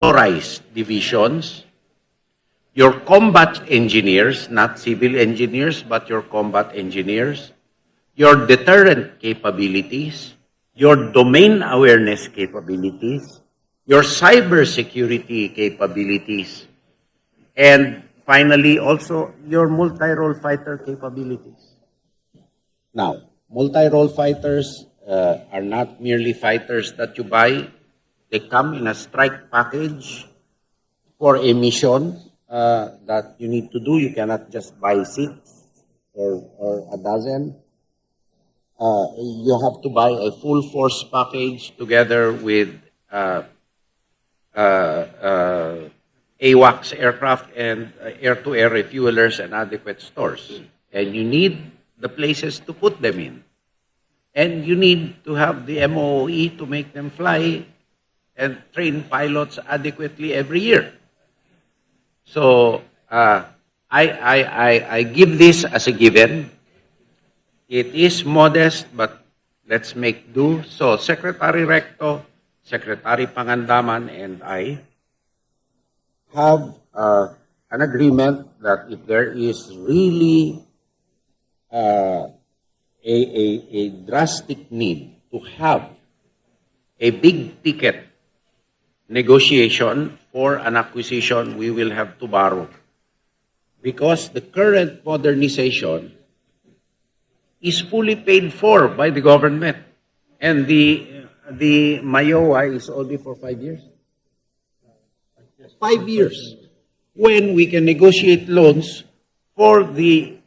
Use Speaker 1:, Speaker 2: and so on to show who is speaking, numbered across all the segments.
Speaker 1: motorized divisions, your combat engineers, not civil engineers, but your combat engineers, your deterrent capabilities, your domain awareness capabilities, your cybersecurity capabilities, and finally also your multi-role fighter capabilities. Now, multi-role fighters uh, are not merely fighters that you buy. They come in a strike package for a mission uh, that you need to do. You cannot just buy six or, or a dozen. Uh, you have to buy a full force package together with uh, uh, uh, AWACS aircraft and uh, air-to-air refuelers and adequate stores. And you need the places to put them in. And you need to have the MOE to make them fly and train pilots adequately every year. So uh, I, I, I, I give this as a given. It is modest, but let's make do. So Secretary Recto, Secretary Pangandaman, and I have uh, an agreement that if there is really uh, a, a, a drastic need to have a big ticket negotiation for an acquisition, we will have to borrow. Because the current modernization is fully paid for by the government. And the, the Mayowa is only for five years. Five years. When we can negotiate loans for the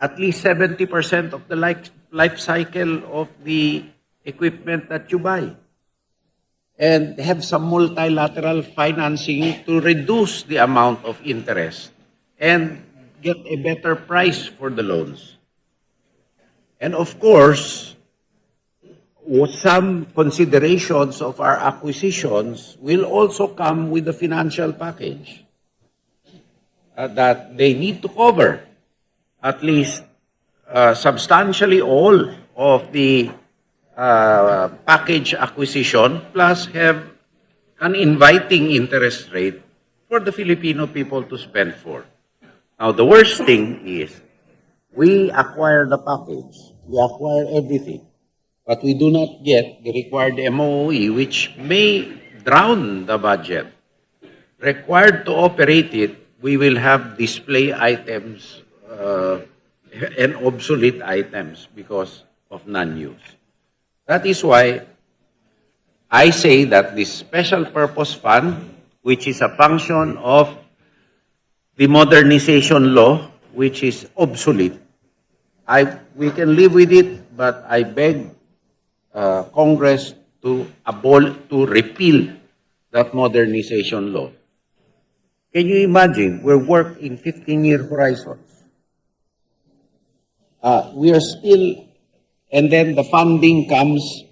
Speaker 1: at least 70% of the life, life cycle of the equipment that you buy. And have some multilateral financing to reduce the amount of interest and get a better price for the loans. And of course, some considerations of our acquisitions will also come with the financial package uh, that they need to cover at least uh, substantially all of the uh, package acquisition plus have an inviting interest rate for the Filipino people to spend for. Now, the worst thing is we acquire the package, we acquire everything, but we do not get the required MOE, which may drown the budget. Required to operate it, we will have display items uh, and obsolete items because of non-use. That is why I say that this special purpose fund, which is a function of the modernization law, which is obsolete, I, we can live with it, but I beg uh, Congress to abol, to repeal that modernization law. Can you imagine? We work in 15-year horizons. Uh, we are still, and then the funding comes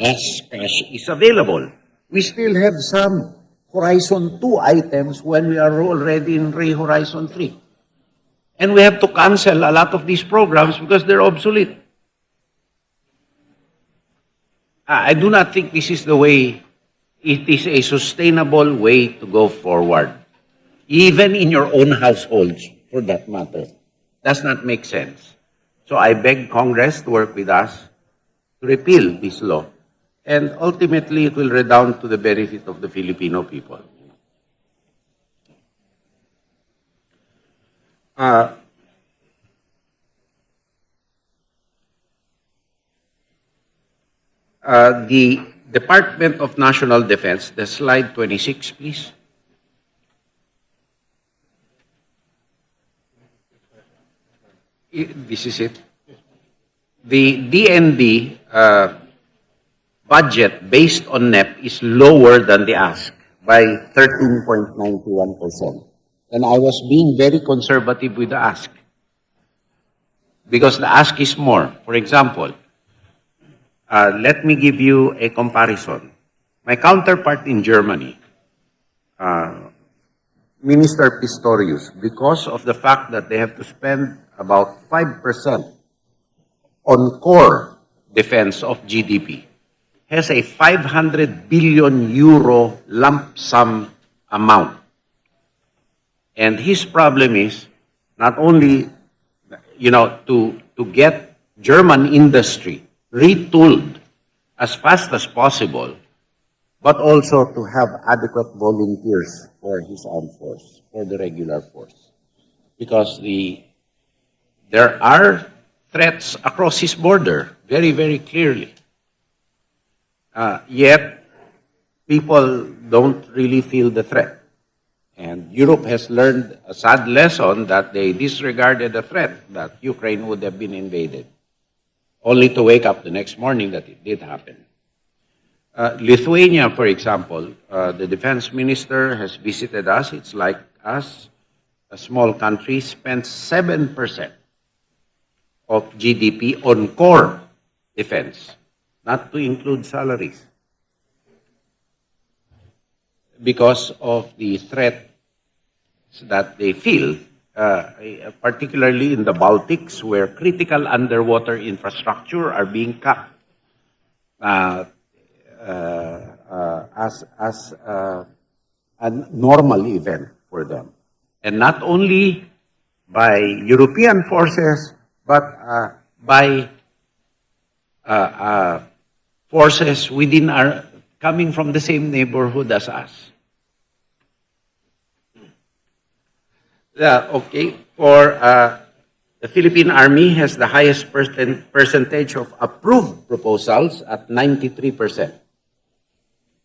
Speaker 1: as cash is available. We still have some Horizon 2 items when we are already in Horizon 3. And we have to cancel a lot of these programs because they're obsolete. I do not think this is the way, it is a sustainable way to go forward. Even in your own households, for that matter. Does not make sense. So I beg Congress to work with us to repeal this law. And ultimately, it will redound to the benefit of the Filipino people. Uh, uh, the Department of National Defense, the slide 26, please. This is it. The DND uh, budget based on NEP is lower than the ask by 13.91%. And I was being very conservative with the ask. Because the ask is more. For example, uh, let me give you a comparison. My counterpart in Germany, uh, Minister Pistorius, because of the fact that they have to spend about 5% on core defense of GDP, has a 500 billion euro lump sum amount. And his problem is not only, you know, to, to get German industry retooled as fast as possible, but also to have adequate volunteers for his armed force, for the regular force. Because the, there are threats across his border, very, very clearly. Uh, yet, people don't really feel the threat. And Europe has learned a sad lesson that they disregarded the threat that Ukraine would have been invaded, only to wake up the next morning that it did happen. Uh, Lithuania, for example, uh, the defense minister has visited us. It's like us, a small country, spends 7% of GDP on core defense, not to include salaries. Because of the threat that they feel, uh, particularly in the Baltics, where critical underwater infrastructure are being cut. Uh, uh, uh, as as uh, a normal event for them, and not only by European forces, but uh, by uh, uh, forces within our coming from the same neighborhood as us. Yeah, okay. For uh, the Philippine Army has the highest percent, percentage of approved proposals at 93%,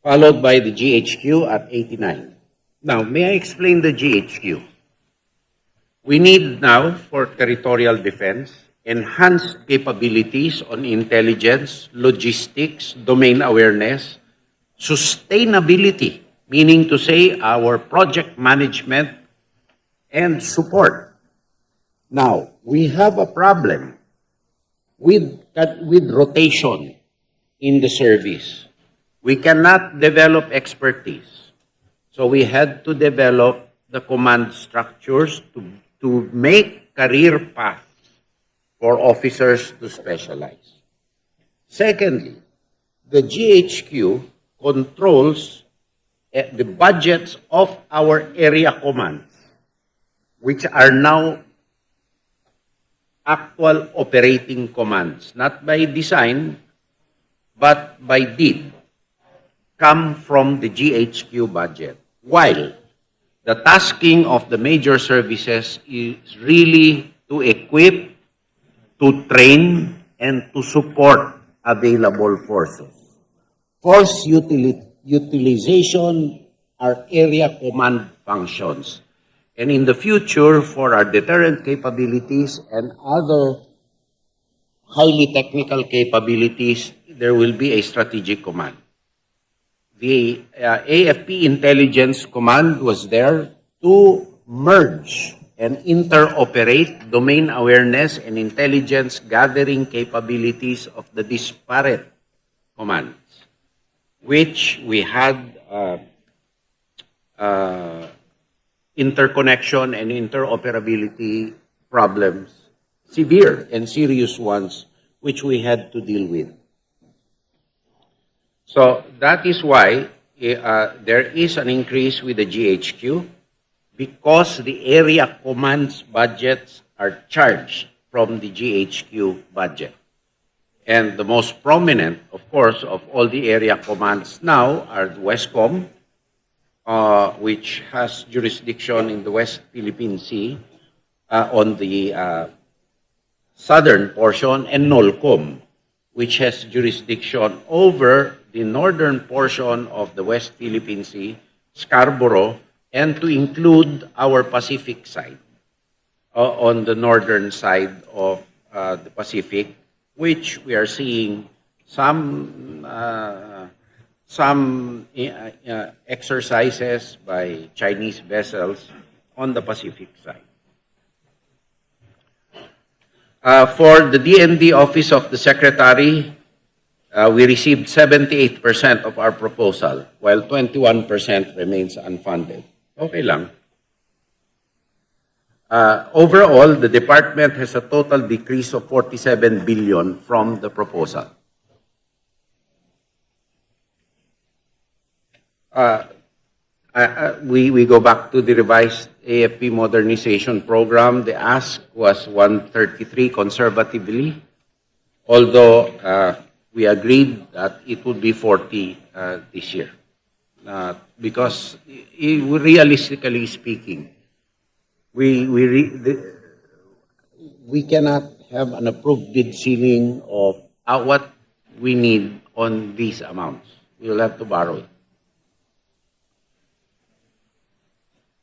Speaker 1: followed by the GHQ at 89. Now, may I explain the GHQ? We need now for territorial defense enhanced capabilities on intelligence, logistics, domain awareness, sustainability, meaning to say our project management and support. Now, we have a problem with, with rotation in the service. We cannot develop expertise. So we had to develop the command structures to, to make career paths for officers to specialize. Secondly, the GHQ controls eh, the budgets of our area commands, which are now actual operating commands, not by design, but by deed, come from the GHQ budget. While the tasking of the major services is really to equip, to train, and to support available forces. Force utili- utilization are area command functions. And in the future, for our deterrent capabilities and other highly technical capabilities, there will be a strategic command. The uh, AFP Intelligence Command was there to merge and interoperate domain awareness and intelligence gathering capabilities of the disparate commands, which we had uh, uh, interconnection and interoperability problems, severe and serious ones, which we had to deal with. So that is why uh, there is an increase with the GHQ because the area commands budgets are charged from the GHQ budget. And the most prominent, of course, of all the area commands now are the Westcom, uh, which has jurisdiction in the West Philippine Sea uh, on the uh, southern portion, and NOLCOM, which has jurisdiction over the northern portion of the West Philippine Sea, Scarborough, and to include our Pacific side uh, on the northern side of uh, the Pacific, which we are seeing some uh, some uh, uh, exercises by Chinese vessels on the Pacific side. Uh, for the DND Office of the Secretary, uh, we received 78% of our proposal, while 21% remains unfunded. Okay lang. Uh, overall, the department has a total decrease of 47 billion from the proposal. uh, uh, we, we go back to the revised AFP modernization program. The ask was 133 conservatively, although uh, we agreed that it would be 40 uh, this year. Uh, because realistically speaking, we, we, re, the, we cannot have an approved bid ceiling of uh, what we need on these amounts. We will have to borrow it.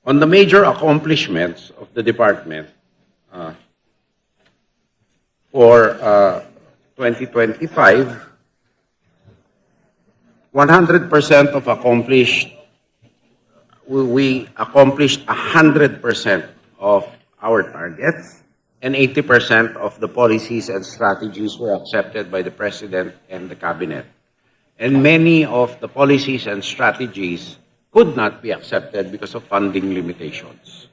Speaker 1: On the major accomplishments of the department uh, for uh, 2025, 100% of accomplished, we, accomplished 100% of our targets, and 80% of the policies and strategies were accepted by the President and the Cabinet. And many of the policies and strategies could not be accepted because of funding limitations.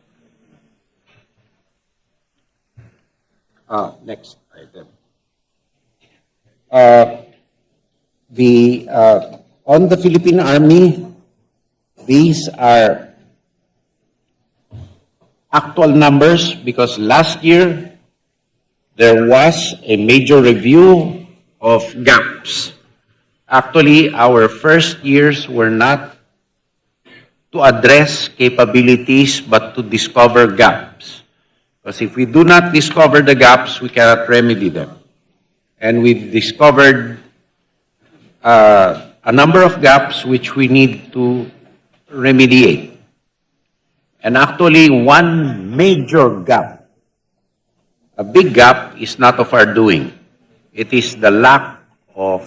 Speaker 1: Uh, next item. Uh, the, uh, on the Philippine Army, these are actual numbers because last year there was a major review of gaps. Actually, our first years were not to address capabilities but to discover gaps. Because if we do not discover the gaps, we cannot remedy them. And we've discovered uh, a number of gaps which we need to remediate. And actually, one major gap, a big gap, is not of our doing. It is the lack of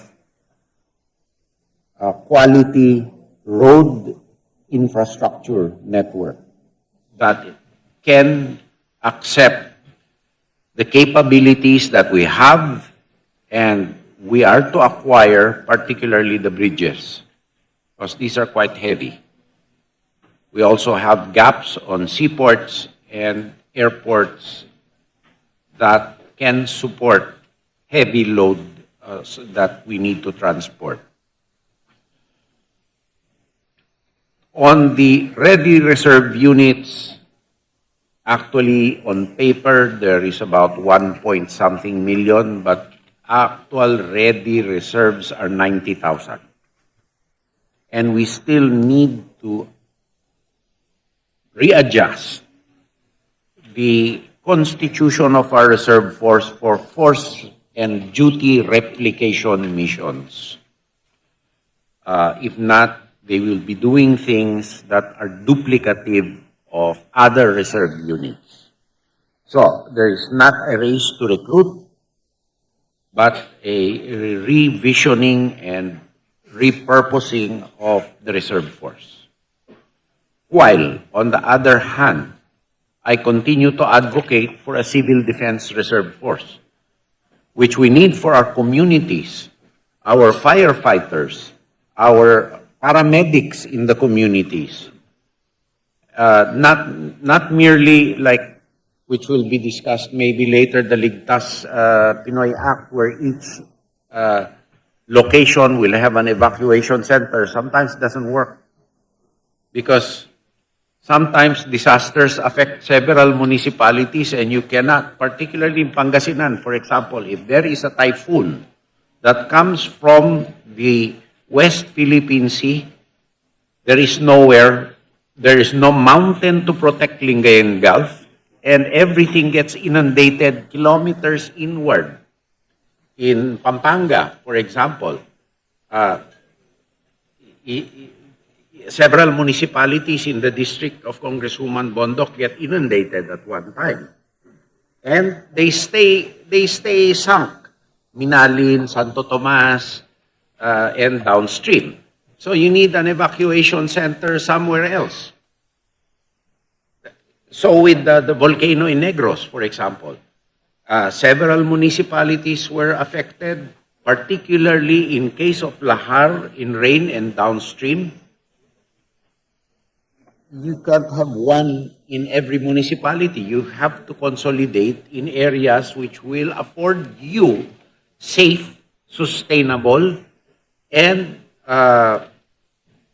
Speaker 1: a quality road infrastructure network that can accept the capabilities that we have and we are to acquire, particularly the bridges, because these are quite heavy. We also have gaps on seaports and airports that can support heavy load uh, that we need to transport. On the ready reserve units, actually on paper there is about one point something million, but actual ready reserves are 90,000. And we still need to readjust the constitution of our reserve force for force and duty replication missions. Uh, if not, they will be doing things that are duplicative of other reserve units. So there is not a race to recruit, but a revisioning and repurposing of the reserve force. While, on the other hand, I continue to advocate for a civil defense reserve force, which we need for our communities, our firefighters, our paramedics in the communities. Uh, not, not merely like, which will be discussed maybe later, the Ligtas uh, Pinoy Act, where each uh, location will have an evacuation center. Sometimes it doesn't work because sometimes disasters affect several municipalities and you cannot, particularly in Pangasinan, for example, if there is a typhoon that comes from the West Philippine Sea, there is nowhere, there is no mountain to protect Lingayen Gulf, and everything gets inundated kilometers inward. In Pampanga, for example, uh, several municipalities in the district of Congresswoman Bondoc get inundated at one time. And they stay, they stay sunk. Minalin, Santo Tomas, uh, and downstream. So you need an evacuation center somewhere else. So with the, the volcano in Negros, for example, uh, several municipalities were affected, particularly in case of lahar in rain and downstream. You can't have one in every municipality. You have to consolidate in areas which will afford you safe, sustainable, and uh,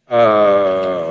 Speaker 1: uh,